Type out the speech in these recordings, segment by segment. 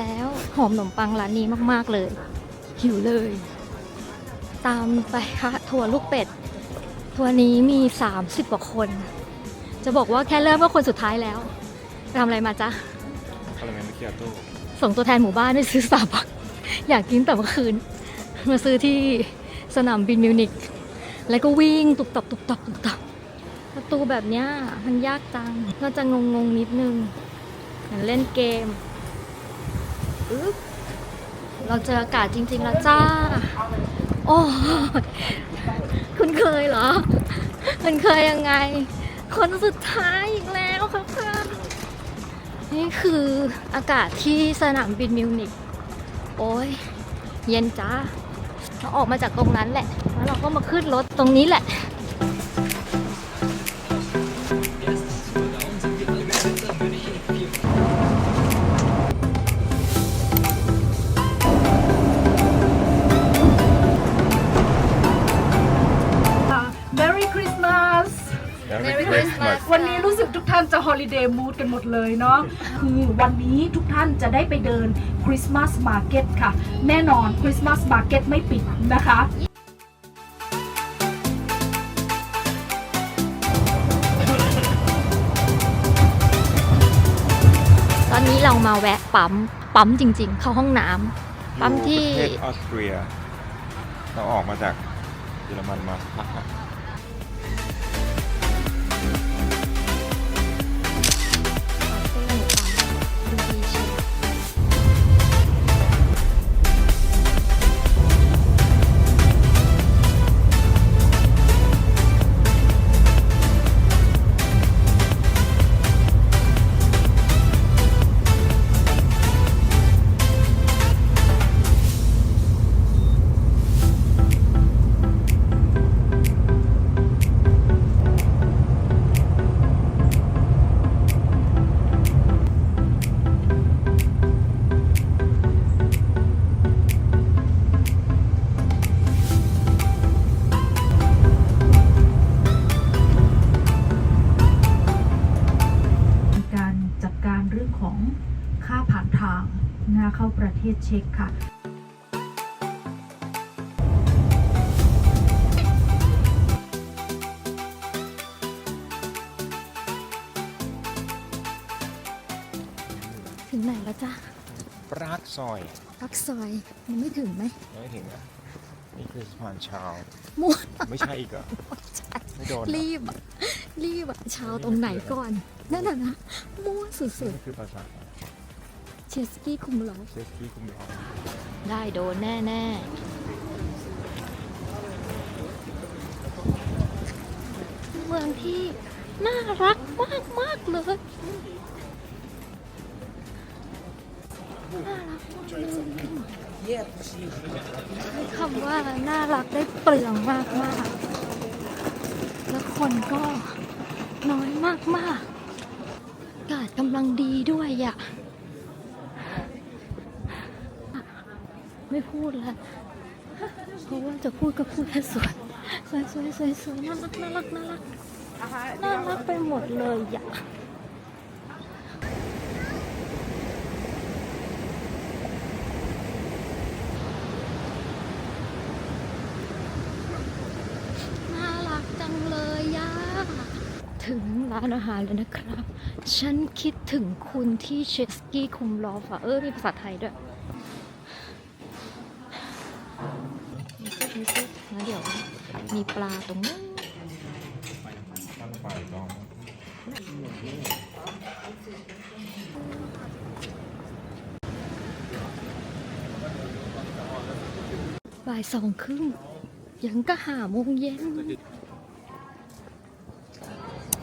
มาแล้ว หอมขนมปังร้านนี้มากๆเลย หิวเลย ตามไปค่ะทัวร์ลูกเป็ด ทัวร์นี้มี 30กว่าคน จะบอกว่าแค่เริ่มก็คนสุดท้ายแล้วไปทำอะไรมาจ๊ะคาราเมลมาเคียโต้ส่งตัวแทนหมู่บ้านไปซื้อสตาร์บัคอยากกินแต่เมื่อคืน มาซื้อที่สนามบินมิวนิกแล้วก็วิ่งตุบตับตุบตับตุบตับประตูแบบเนี้ยมันยากจัง ก็จะงงงๆนิดนึงเหมือนเล่นเกม อึ๊บเราเจออากาศจริง ๆ แล้วจ้า โอ้ยคุณเคยเหรอ คุณเคยยังไง คนสุดท้ายอีกแล้วค่ะค่ะนี่คืออากาศที่สนามบินมิวนิกโอ้ยเย็นจ้าเราออกมาจากตรงนั้นแหละ แล้วเราก็มาขึ้นรถตรงนี้แหละ วันนี้รู้สึกทุกท่านจะ Holiday Mood กันหมดเลยเนาะคือวันนี้ทุกท่านจะได้ไปเดิน Christmas Market ค่ะ แน่นอน Christmas Market ไม่ปิดนะคะตอนนี้เรามาแวะปั๊ม ปั๊มจริง ๆ เข้าห้องน้ำปั๊มที่ อยู่ประเทศออสเตรียเราออกมาจากเยอรมันมาพักอะมี ค่าผ่านทางนะเข้าประเทศเช็กค่ะถึงไหนแล้วจ้าปรากซอยปักซอยยังไม่ถึงไหมไม่ถึงอะนี่คือสะพานชาว มั่วไม่ใช่อีกเหรอไม่โดนเหรอ รีบอะรีบอะเช้าตรงไหนก่อน นั่นน่ะนะมั่วสุดนี่คือภาษาๆ เชสกี้คุมล้อเซฟตี้คุมร้องได้โดนแน่ๆเมืองที่น่ารักมากมากๆเลย น่ารักมากเลยใช้คำว่าน่ารักได้เปลืองมากมากๆแล้วคนก็น้อยมากมากๆอากาศกำลังดีด้วยอะ ไม่พูดล้วเพราะว่าจะพูดก็พูดแค่สวยสวยสวยสวยสวยน่ารักน่ารักน่ารักน่ารักไปหมดเลยอะน่ารักจังเลยย่าถึงร้านอาหารแล้วนะครับ ฉันคิดถึงคุณที่เชสกี้คุมลอฟอะเออ มีภาษาไทยด้วย มีซุปมีซุป แล้วเดี๋ยวมีปลาตรงนู้นตั้งไฟลองบ่ายสองครึ่งยังก็หาโมงเย็น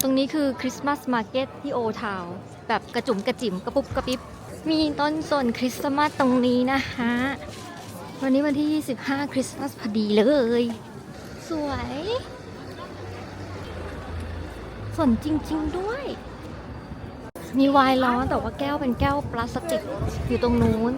ตรงนี้คือคริสต์มาสมาร์เก็ตที่โอทาวแบบกระจุ่มกระจิ๋มกระปุบกระปิบ มีต้นสนคริสต์มาสตรงนี้นะคะ วันนี้วันที่ 25 คริสต์มาสพอดีเลย สวย สนจริง ๆ ด้วย มีไวน์ร้อนแต่ว่าแก้วเป็นแก้วพลาสติกอยู่ตรงนู้น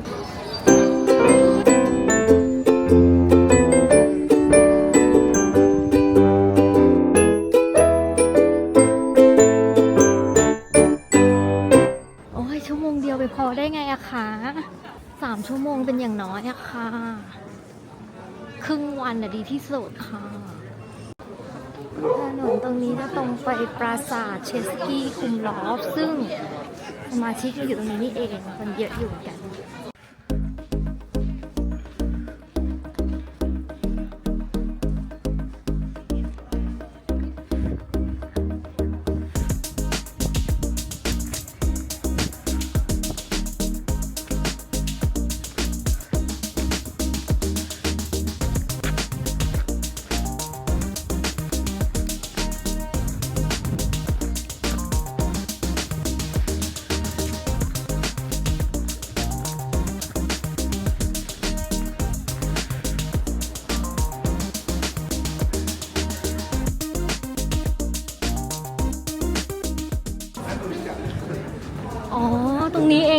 โอ้ยชั่วโมงเดียวไปพอได้ไงอะคะนะคะ สามชั่วโมงเป็นอย่างน้อยอะค่ะ ครึ่งวันอะดีที่สุดค่ะ ถนนตรงนี้จะตรงไปปราสาทเชสกี้คุมลอฟ ซึ่งสมาชิกอยู่ตรงนี้นี่เองมันเยอะอยู่กัน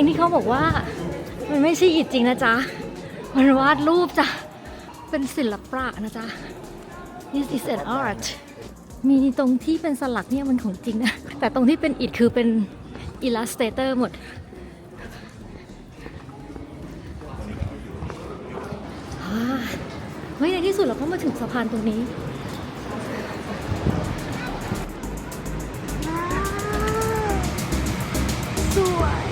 งนี้เองที่เขาบอกว่า มันไม่ใช่อิฐจริงนะจ๊ะ มันวาดรูปจ้ะ เป็นศิลปะนะจ๊ะ This is an art มีตรงที่เป็นสลักเนี่ยมันของจริงนะ แต่ตรงที่เป็นอิฐคือเป็น illustrator หมดอ่าเฮ้ยในที่สุดเราก็มาถึงสะพานตรงนี้สวย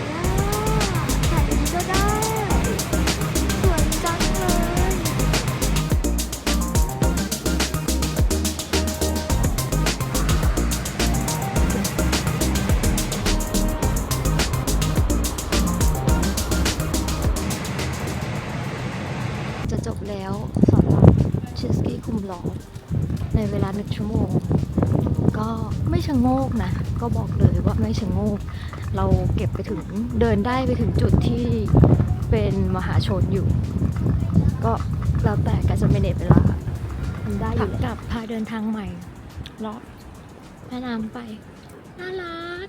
ชะโงกนะ ก็บอกเลยว่าไม่ชะโงก เราเก็บไปถึงเดินได้ไปถึงจุดที่เป็นมหาชนอยู่ ก็แล้วแต่การจะเมเนจเวลาทำได้อยู่กลับพาเดินทางใหม่เลาะแม่น้ำไปน่ารัก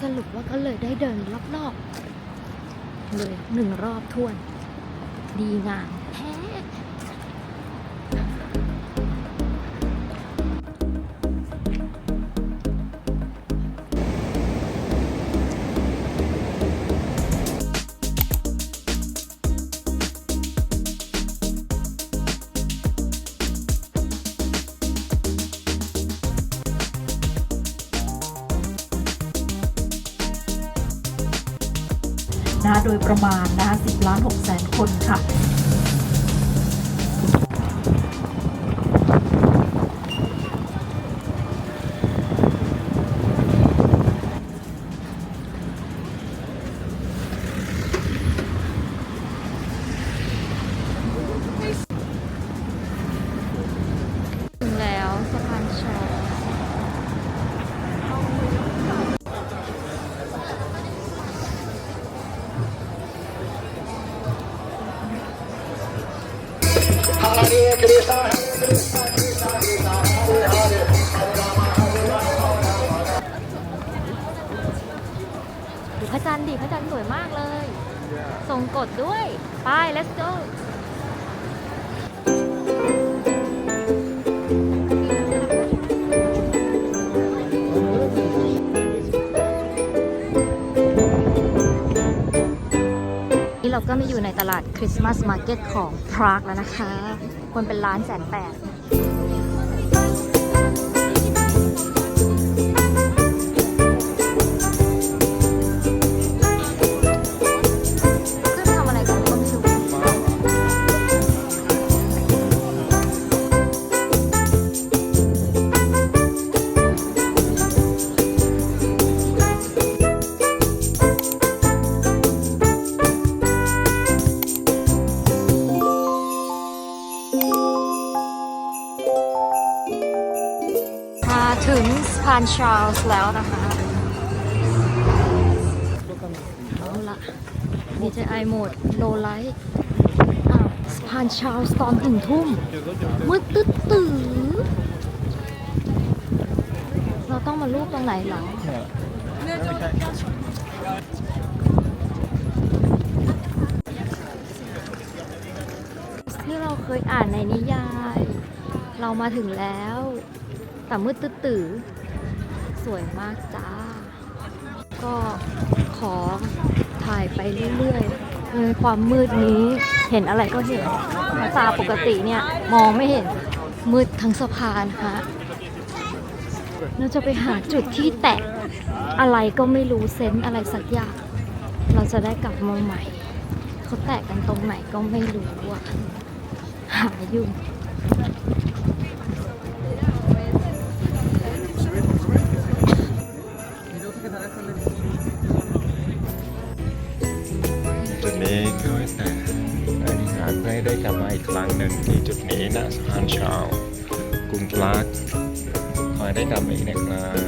สรุปว่าก็เลยได้เดินรอบๆเลยหนึ่งรอบทวน ดีงามแท้ โดยประมาณนะคะ10ล้าน6แสนคนค่ะ ดูพระจันทร์ดิพระจันทร์สวยมากเลย ส่งกดด้วย ไป let's go นี่เราก็มาอยู่ในตลาดคริสต์มาสมาร์เก็ตของพรากแล้วนะคะ คนเป็นล้านแสนแปด ชาร์ลส์แล้วนะคะเอาละ DJI โหมด low light อ้าวสะพานชาร์ลส์ตอนถึงทุ่มมืดตึ๊ดตื้อเราต้องมารูปตรงไหนเหรอที่เราเคยอ่านในนิยาย เรามาถึงแล้ว แต่มืดตื้อ วยมากจ้า ก็ขอถ่ายไปเรื่อยๆในความมืดนี้เห็นอะไรก็เห็นตาปกติเนี่ยมองไม่เห็นมืดทั้งสะพานค่ะเราจะไปหาจุดที่แตะอะไรก็ไม่รู้เซนอะไรสักอย่าง เราจะได้กลับมาใหม่ เขาแตะกันตรงไหนก็ไม่รู้อะหาอยู่จุ ลังหนึ่งที่จุดนี้ณสะพานชาวกรุงปรากคอยได้กลับมาอีกนะครับ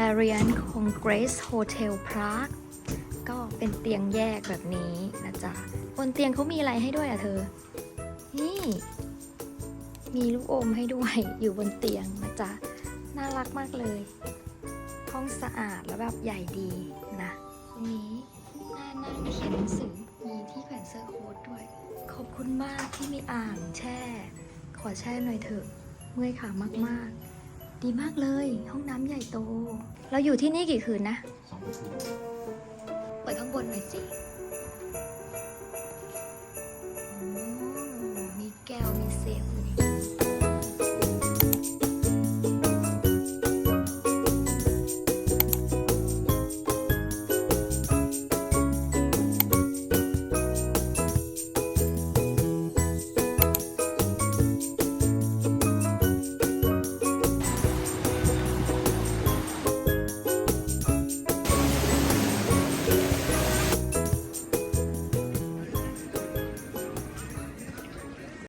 ค่ะ Carrion Congress Hotel Prague ก็เป็นเตียงแยกแบบนี้นะจ๊ะ บนเตียงเขามีอะไรให้ด้วยอะเธอ นี่ มีลูกอมให้ด้วยอยู่บนเตียงนะจ๊ะ น่ารักมากเลย ห้องสะอาดแล้วแบบใหญ่ดีนะตรงนี้น่านั่งเขียนหนังสือมีที่แขวนเสื้อโค้ทด้วย ขอบคุณมากที่มีอ่างแช่ ขอแช่หน่อยเถอะ เมื่อยขามากๆ ดีมากเลย ห้องน้ำใหญ่โต เราอยู่ที่นี่กี่คืนนะ เปิดข้างบนหน่อยสิ